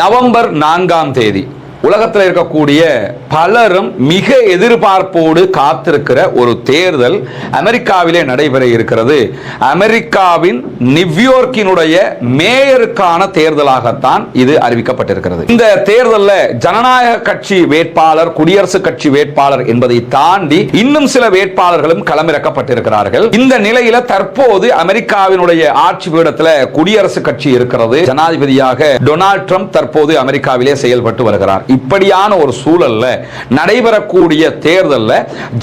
November நான்காம் தேதி. உலகத்தில் இருக்கக்கூடிய பலரும் மிக எதிர்பார்ப்போடு காத்திருக்கிற ஒரு தேர்தல் அமெரிக்காவிலே நடைபெற இருக்கிறது. அமெரிக்காவின் நிவ்யோர்க்கினுடைய மேயருக்கான தேர்தலாகத்தான் இது அறிவிக்கப்பட்டிருக்கிறது. இந்த தேர்தலில் ஜனநாயக கட்சி வேட்பாளர் குடியரசுக் கட்சி வேட்பாளர் என்பதை தாண்டி இன்னும் சில வேட்பாளர்களும் களமிறக்கப்பட்டிருக்கிறார்கள். இந்த நிலையில தற்போது அமெரிக்காவினுடைய ஆட்சி பீடத்தில் குடியரசுக் கட்சி இருக்கிறது. ஜனாதிபதியாக டொனால்ட் ட்ரம்ப் தற்போது அமெரிக்காவிலே செயல்பட்டு வருகிறார். இப்படியான ஒரு சூழல்ல நடைபெறக்கூடிய தேர்தல்ல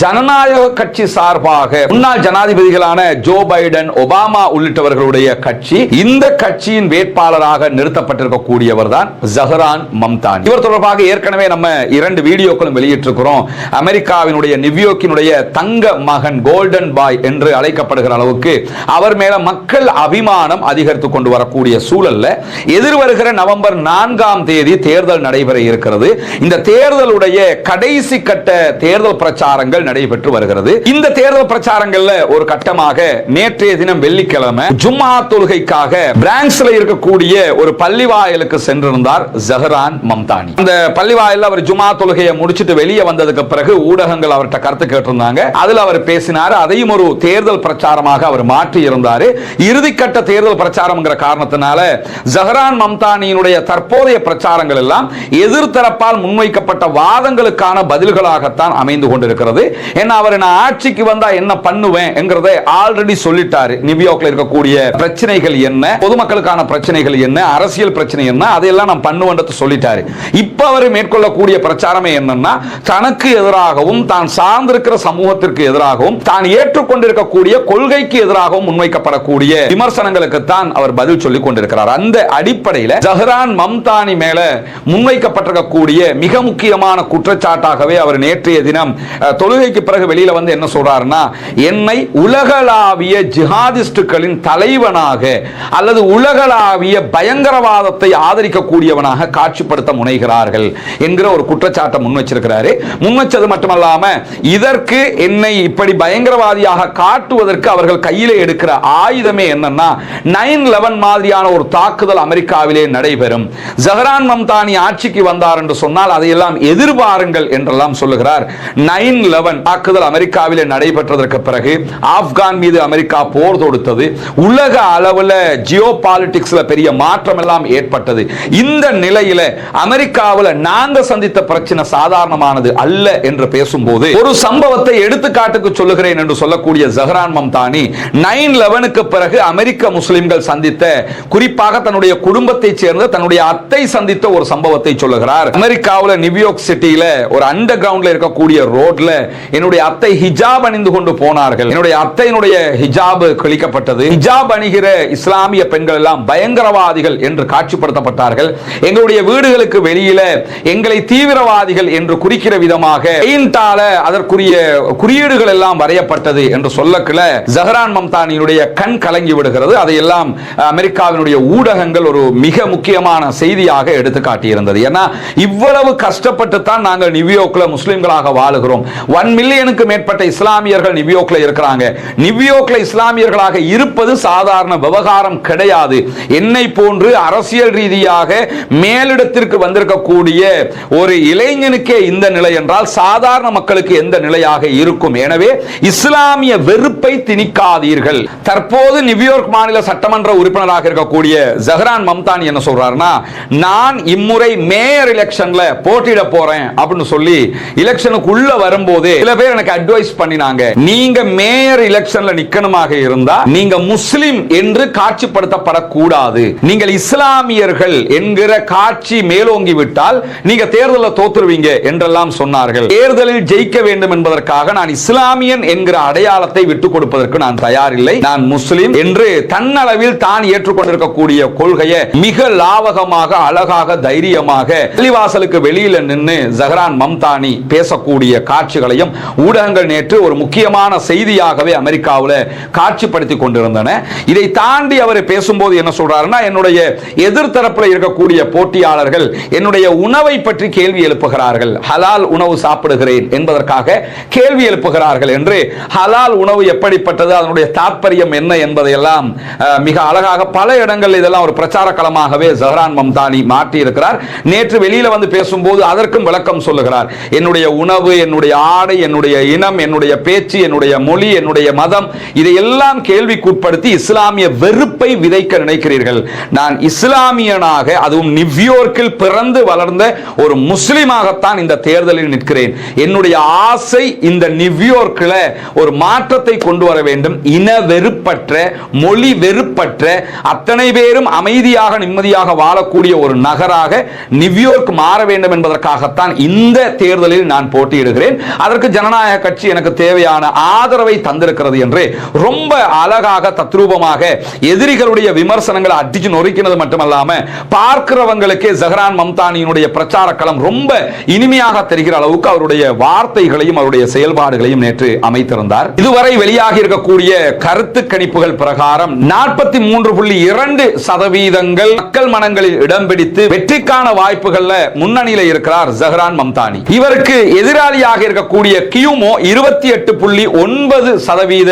ஜனநாயக கட்சி சார்பாக முன்னாள் ஜனாதிபதிகளான ஜோ பைடன் ஒபாமா உள்ளிட்டவர்களுடைய கட்சி இந்த கட்சியின் வேட்பாளராக நிறுத்தப்பட்டிருக்கக்கூடியவர் தான் ஜஹரான் மம்தான். இவர் தொடர்பாக ஏற்கனவே நம்ம இரண்டு வீடியோக்களும் வெளியிட்டிருக்கிறோம். அமெரிக்காவினுடைய நிவ்யோக்கினுடைய தங்க மகன் கோல்டன் பாய் என்று அழைக்கப்படுகிற அளவுக்கு அவர் மேல மக்கள் அபிமானம் அதிகரித்துக் கொண்டு வரக்கூடிய சூழல்ல எதிர்வருகிற நவம்பர் நான்காம் தேதி தேர்தல் நடைபெற இருக்கிறது. இந்த தேர்தலுடைய கடைசி கட்ட தேர்தல் பிரச்சாரங்கள் நடைபெற்று வருகிறது. இந்த தேர்தல் பிரச்சாரங்கள்ல ஒரு கட்டமாக நேற்றைய தினம் வெள்ளிக்கிழமை ஜும்மா தொழுகைக்காக பிரான்ஸ்ல இருக்கக்கூடிய ஒரு பள்ளிவாயலுக்கு சென்றிருந்தார் ஜஹரான் மம்தானி. அந்த பள்ளிவாயல்ல அவர் ஜும்மா தொழுகையை முடிச்சிட்டு வெளியே வந்ததுக்கு பிறகு ஊடகங்கள் அவர்கிட்ட கருத்து கேட்டிருந்தாங்க. அதுல அவர் பேசினார் அதையும் ஒரு தேர்தல் பிரச்சாரமாக அவர் மாற்றி இருந்தார். இறுதிக்கட்ட தேர்தல் பிரச்சாரம்ங்கிற காரணத்தினால ஜஹரான் மம்தானியினுடைய தற்போதைய பிரச்சாரங்கள் எல்லாம் தரப்பால் முன்வைக்கப்பட்ட வாதங்களுக்கான பதில்களாகத்தான் அமைந்து கொண்டிருக்கிறது. ஏன்னா அவர் நான் ஆட்சிக்கு வந்தா என்ன பண்ணுவேன் என்கிறதை ஆல்ரெடி சொல்லிட்டாரு. நியூயார்க்ல இருக்கக்கூடிய பிரச்சனைகள் என்ன? பொதுமக்களுக்கான பிரச்சனைகள் என்ன? அரசியல் பிரச்சனை என்ன? அதையெல்லாம் நான் பண்ணுவேன் சொல்லிட்டாரு. இப்ப அவர் மேற்கொள்ளக்கூடிய பிரச்சாரமே என்னன்னா தனக்கு எதிராகவும் தான் சார்ந்திருக்கிற சமூகத்திற்கு எதிராகவும் தான் ஏற்றுக்கொண்டிருக்கக்கூடிய கொள்கைக்கு எதிராகவும் முன்வைக்கப்படக்கூடிய விமர்சனங்களுக்கு தான் அவர் பதில் சொல்லிக் கொண்டிருக்கிறார் அந்த அடிப்படையில் ஜஹரான் மம்தானி மேல முன்வைக்கப்பட்டிருக்கக்கூடிய மிக முக்கியமான குற்றச்சாட்டாகவே அவர் நேற்றைய தினம் தொழுகைக்கு பிறகு வெளியில வந்து என்ன சொல்றாருன்னா என்னை உலகளாவிய ஜிஹாதிஸ்டுகளின் தலைவனாக அல்லது உலகளாவிய பயங்கரவாதத்தை ஆதரிக்கக்கூடியவனாக காட்சிப்படுத்த முனைகிறார்கள் என்கிற ஒரு குற்றச்சாட்டை முன் வச்சிருக்கிறாரு. முன் வச்சது மட்டுமல்லாம இதற்கு என்னை இப்படி பயங்கரவாதியாக காட்டுவதற்கு அவர்கள் கையில எடுக்கிற ஆயுதமே என்னன்னா நைன் லெவன் மாதிரியான ஒரு தாக்குதல் அமெரிக்காவிலே நடைபெறும். ஜஹரான் மம்தானி ஆட்சிக்கு வந்தார் என்று சொன்னால் அதையெல்லாம் எதிர்பாருங்கள் என்றெல்லாம் சொல்லுகிறார். நைன் லெவன் தாக்குதல் அமெரிக்காவிலே நடைபெற்றதற்கு பிறகு ஆப்கான் மீது அமெரிக்கா போர் தொடுத்தது. உலக அளவில் ஜியோ பாலிடிக்ஸ்ல பெரிய மாற்றம் எல்லாம் ஏற்பட்டது. இந்த நிலையில அமெரிக்காவில் நாங்க சந்தித்த பிரச்சனை சாதாரணமானது அல்ல என்று பேசும்போது ஒரு சம்பவத்தை எடுத்துக்காட்டுக்கு சொல்லுகிறேன் என்று சொல்லக்கூடிய ஜஹரான் மம்தானி நைன் லெவனுக்கு பிறகு அமெரிக்க முஸ்லிம்கள் சந்தித்த குறிப்பாக தன்னுடைய குடும்பத்தைச் சேர்ந்த தன்னுடைய அத்தை சந்தித்த ஒரு சம்பவத்தை சொல்லுகிறார். அமெரிக்காவில் நியூயார்க் சிட்டியில ஒரு அண்டர் கிரவுண்ட்ல இருக்கக்கூடிய ரோட்ல என்னுடைய அத்தை ஹிஜாப் அணிந்து கொண்டு போனார்கள். என்னுடைய அத்தையினுடைய ஹிஜாப் கிழிக்கப்பட்டது. ஹிஜாப் அணிகிற இஸ்லாமிய பெண்கள் எல்லாம் பயங்கரவாதிகள் என்று காட்சிப்படுத்தப்பட்டார்கள். எங்களுடைய வீடுகளுக்கு வெளியில எங்களை தீவிரவாதிகள் என்று குறிக்கிற விதமாக அதற்குரிய குறியீடுகள் எல்லாம் வரையப்பட்டது என்று சொல்லக்குள்ள ஜஹரான் மம்தானியினுடைய கண் கலங்கி விடுகிறது. அதையெல்லாம் அமெரிக்காவினுடைய ஊடகங்கள் ஒரு மிக முக்கியமான செய்தியாக எடுத்து காட்டியிருந்தது ஏன்னா இவ்வளவு கஷ்டப்பட்டு தான் நாங்கள் நியூயார்க்ல முஸ்லிம்களாக வாழுகிறோம். ஒன் மில்லியனுக்கு மேற்பட்ட இஸ்லாமியர்கள் நியூயார்க்ல இருக்கிறாங்க. நியூயார்க்ல இஸ்லாமியர்களாக இருப்பது சாதாரண விவகாரம் கிடையாது. என்னை போன்று அரசியல் ரீதியாக மேலிடத்திற்கு வந்திருக்கக்கூடிய ஒரு இளைஞனுக்கே இந்த நிலை என்றால் சாதாரண மக்களுக்கு எந்த நிலையாக இருக்கும். எனவே இஸ்லாமிய வெறுப்பை திணிக்காதீர்கள். தற்போது நியூயார்க் மாநில சட்டமன்ற உறுப்பினராக இருக்கக்கூடிய ஜஹரான் மம்தானி என்ன சொல்றாருன்னா நான் இம்முறை மேயர் எலெக்ஷன்ல போட்டியிட போறேன் அப்படின்னு சொல்லி எலெக்ஷனுக்குள்ள வரும்போது சில பேர் எனக்கு அட்வைஸ் பண்ணினாங்க. நீங்க மேயர் எலெக்ஷன்ல நிக்கணுமாக இருந்தா நீங்க முஸ்லிம் என்று காட்சிப்படுத்தப்படக்கூடாது. நீங்கள் இஸ்லாமியர்கள் என்கிற காட்சி மேலோங்கி விட்டால் நீங்க தேர்தலில் தோத்துருவீங்க என்றெல்லாம் சொன்னார்கள். தேர்தலில் ஜெயிக்க வேண்டும் என்பதற்காக நான் இஸ்லாமியன் என்கிற அடையாளத்தை விட்டுக் கொடுப்பதற்கு நான் தயாரில்லை. நான் முஸ்லிம் என்று தன்னளவில் தான் ஏற்றுக்கொண்டிருக்கக்கூடிய கொள்கையை மிக லாவகமாக அழகாக தைரியமாக தெளிவாக பள்ளிவாசலுக்கு வெளியில நின்று ஜஹ்ரான் மம்தானி பேசக்கூடிய காட்சிகளையும் ஊடகங்கள் நேற்று ஒரு முக்கியமான செய்தியாகவே அமெரிக்காவில் காட்சிப்படுத்தி கொண்டிருந்தன. இதை தாண்டி அவர் பேசும்போது என்ன சொல்றாருன்னா என்னுடைய எதிர்த்தரப்பில் இருக்கக்கூடிய போட்டியாளர்கள் என்னுடைய உணவை பற்றி கேள்வி எழுப்புகிறார்கள். ஹலால் உணவு சாப்பிடுகிறேன் என்பதற்காக கேள்வி எழுப்புகிறார்கள் என்று ஹலால் உணவு எப்படிப்பட்டது அதனுடைய தாற்பயம் என்ன என்பதையெல்லாம் மிக அழகாக பல இடங்கள் இதெல்லாம் ஒரு பிரச்சார களமாகவே ஜஹரான் மம்தானி மாற்றி இருக்கிறார் நேற்று வெளியில வந்து பேசும்போது அதற்கும் விளக்கம் சொல்லுகிறார். என்னுடைய உணவு என்னுடைய ஆடை என்னுடைய இனம் என்னுடைய பேச்சு என்னுடைய மொழி என்னுடைய மதம் இதையெல்லாம் கேள்விக்குட்படுத்தி இஸ்லாமிய வெறுப்பை விதைக்க நினைக்கிறீர்கள். நான் இஸ்லாமியனாக அதுவும் நிவ்யோர்க்கில் பிறந்து வளர்ந்த ஒரு முஸ்லீமாகத்தான் இந்த தேர்தலில் நிற்கிறேன். என்னுடைய ஆசை இந்த நிவ்யோர்க்கில் ஒரு மாற்றத்தை கொண்டு வர வேண்டும். இன வெறுப்பற்ற மொழி வெறுப்பற்ற அத்தனை பேரும் அமைதியாக நிம்மதியாக வாழக்கூடிய ஒரு நகராக நிவ்யோர்க் மாற வேண்டும் என்பதற்காகத்தான் இந்த தேர்தலில் நான் போட்டியிடுகிறேன். அதற்கு ஜனநாயக கட்சி எனக்கு தேவையான ஆதரவை தந்திருக்கிறது என்று ரொம்ப அழகாக தத்ரூபமாக எதிரிகளுடைய விமர்சனங்களை அடிச்சு நொறுக்கினது மட்டுமல்லாம பார்க்கிறவங்களுக்கே ஜஹரான் மம்தானியினுடைய பிரச்சார களம் ரொம்ப இனிமையாக தெரிகிற அளவுக்கு அவருடைய வார்த்தைகளையும் அவருடைய செயல்பாடுகளையும் நேற்று அமைத்திருந்தார். இதுவரை வெளியாகி இருக்கக்கூடிய கருத்து கணிப்புகள் பிரகாரம் நாற்பத்தி மூன்று புள்ளி இரண்டு சதவீதங்கள் மக்கள் மனங்களில் இடம் பிடித்து வெற்றிக்கான வாய்ப்புகள்ல முன்னணியில் இருக்கிறார் ஜஹரான் மம்தானி. இவருக்கு எதிராளியாக இருக்கக்கூடிய கியூமோ இருபத்தி எட்டு புள்ளி ஒன்பது சதவீத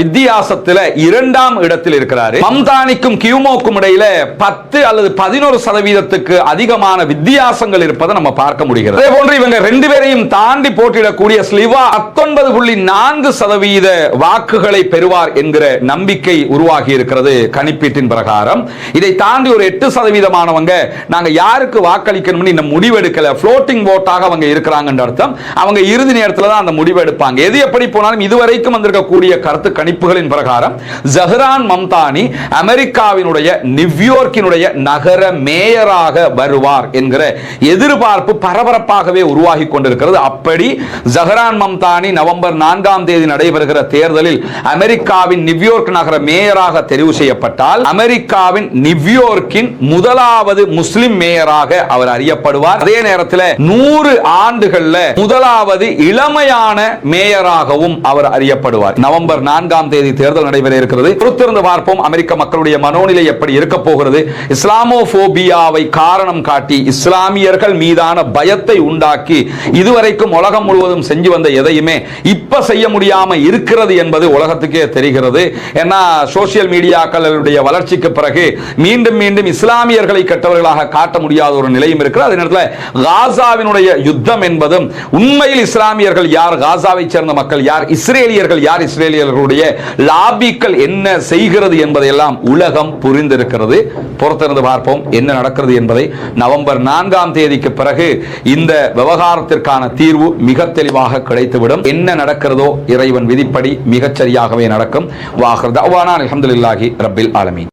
வித்தியாசத்தில் இரண்டாம் இடத்தில் இருக்கிறார். மம்தானிக்கும் கியூமோக்கும் இடையில பத்து அல்லது பதினோரு சதவீதத்துக்கு அதிகமான வித்தியாசங்கள் இருப்பதை நம்ம பார்க்க முடிகிறது. அதே போன்று இவங்க ரெண்டு பேரையும் தாண்டி போட்டியிடக்கூடிய ஸ்லிவா பத்தொன்பது புள்ளி நான்கு சதவீத வாக்குகளை பெறுவார் என்கிற நம்பிக்கை உருவாகி இருக்கிறது கணிப்பீட்டின் பிரகாரம். இதை தாண்டி ஒரு எட்டு சதவீதமானவங்க நாங்க யாருக்கு வாக்களிக்கணும் வாக்களிக்கணும்னு இந்த முடிவெடுக்கல. ஃப்ளோட்டிங் போட்டாக அவங்க இருக்கிறாங்கன்ற அர்த்தம். அவங்க இறுதி நேரத்தில் தான் அந்த முடிவு எடுப்பாங்க எது எப்படி போனாலும் இதுவரைக்கும் வந்திருக்கக்கூடிய கருத்து கணிப்புகளின் பிரகாரம் ஜஹ்ரான் மம்தானி அமெரிக்காவினுடைய நியூயார்க்கினுடைய நகர மேயராக வருவார் என்கிற எதிர்பார்ப்பு பரபரப்பாகவே உருவாகி கொண்டிருக்கிறது. அப்படி ஜஹ்ரான் மம்தானி நவம்பர் நான்காம் தேதி நடைபெறுகிற தேர்தலில் அமெரிக்காவின் நியூயார்க் நகர மேயராக தெரிவு செய்யப்பட்டால் அமெரிக்காவின் நியூயார்க்கின் முதலாவது முஸ்லிம் மேயராக அவர் செய்யப்படுவார். அதே நேரத்தில் நூறு ஆண்டுகள்ல முதலாவது இளமையான மேயராகவும் அவர் அறியப்படுவார். நவம்பர் நான்காம் தேதி தேர்தல் நடைபெற இருக்கிறது. பொறுத்திருந்து பார்ப்போம். அமெரிக்க மக்களுடைய மனோநிலை எப்படி இருக்க போகிறது? இஸ்லாமோபோபியாவை காரணம் காட்டி இஸ்லாமியர்கள் மீதான பயத்தை உண்டாக்கி இதுவரைக்கும் உலகம் முழுவதும் செஞ்சு வந்த எதையுமே இப்ப செய்ய முடியாம இருக்கிறது என்பது உலகத்துக்கே தெரிகிறது. ஏன்னா சோசியல் மீடியாக்களுடைய வளர்ச்சிக்கு பிறகு மீண்டும் மீண்டும் இஸ்லாமியர்களை கெட்டவர்களாக காட்ட முடியாத ஒரு நிலையும் இருக்கிறது அதே நேரத்தில் காசாவினுடைய யுத்தம் என்பதும் உண்மையில் இஸ்லாமியர்கள் யார் காசாவை சேர்ந்த மக்கள் யார் இஸ்ரேலியர்கள் யார் இஸ்ரேலியர்களுடைய லாபிக்கள் என்ன செய்கிறது என்பதையெல்லாம் உலகம் புரிந்திருக்கிறது. பொறுத்திருந்து பார்ப்போம் என்ன நடக்கிறது என்பதை. நவம்பர் நான்காம் தேதிக்கு பிறகு இந்த விவகாரத்திற்கான தீர்வு மிக தெளிவாக கிடைத்துவிடும். என்ன நடக்கிறதோ இறைவன் விதிப்படி மிகச்சரியாகவே நடக்கும். வாகர் தவானா அலமதுல்லாஹி ரப்பில் ஆலமீன்.